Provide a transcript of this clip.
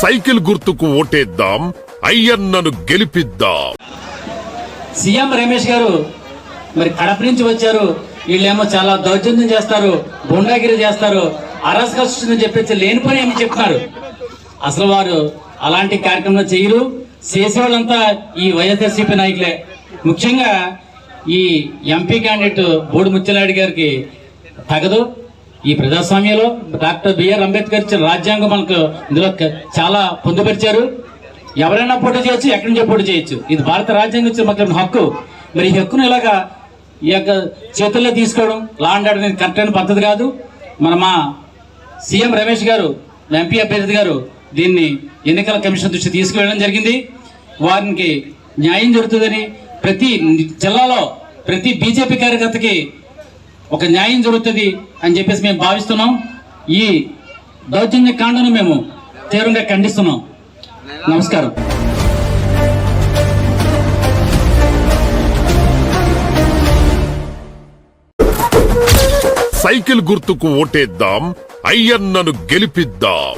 Cycle గుర్తుకు ఓటేద్దాం అయ్యన్నను గెలిపిద్దాం. సీఎం రమేష్ గారు మరి కడప నుంచి వచ్చారు. వీళ్ళేమో చాలా దౌర్జన్యం చేస్తారు గుండాగిరి చేస్తారు అరాస్కం చెప్పేసి లేని పని ఏమి చెప్తున్నారు అసలు వారు అలాంటి కార్యక్రమాలు చేయరు. చేసేవాళ్ళంతా ఈ వైఎస్ఆర్సీపీ నాయకులే. ముఖ్యంగా ఈ ఎంపీ క్యాండిడేట్ బోడి ముత్యనాయుడు గారికి తగదు. ఈ ప్రజాస్వామ్యంలో డాక్టర్ బిఆర్ అంబేద్కర్ ఇచ్చిన రాజ్యాంగం మనకు ఇందులో చాలా పొందుపరిచారు. ఎవరైనా పోటీ చేయొచ్చు ఎక్కడి నుంచో పోటీ చేయొచ్చు. ఇది భారత రాజ్యాంగం ఇచ్చిన మాత్రం హక్కు. మరి ఈ హక్కును ఇలాగా ఈ యొక్క చేతుల్లో తీసుకోవడం? లా అండ్ ఆర్డర్ కరెక్ట్ అయిన పద్ధతి కాదు. మన మా సీఎం రమేష్ గారు ఎంపీ అభ్యర్థి గారు దీన్ని ఎన్నికల కమిషన్ దృష్టి తీసుకువెళ్ళడం జరిగింది. వారికి న్యాయం జరుగుతుందని ప్రతి జిల్లాలో ప్రతి బీజేపీ కార్యకర్తకి ఒక న్యాయం జరుగుతుంది అని చెప్పేసి మేము భావిస్తున్నాం. ఈ దౌర్జన్య కాండను మేము తీవ్రంగా ఖండిస్తున్నాం. నమస్కారం. సైకిల్ గుర్తుకు ఓటేద్దాం అయ్యన్నను గెలిపిద్దాం.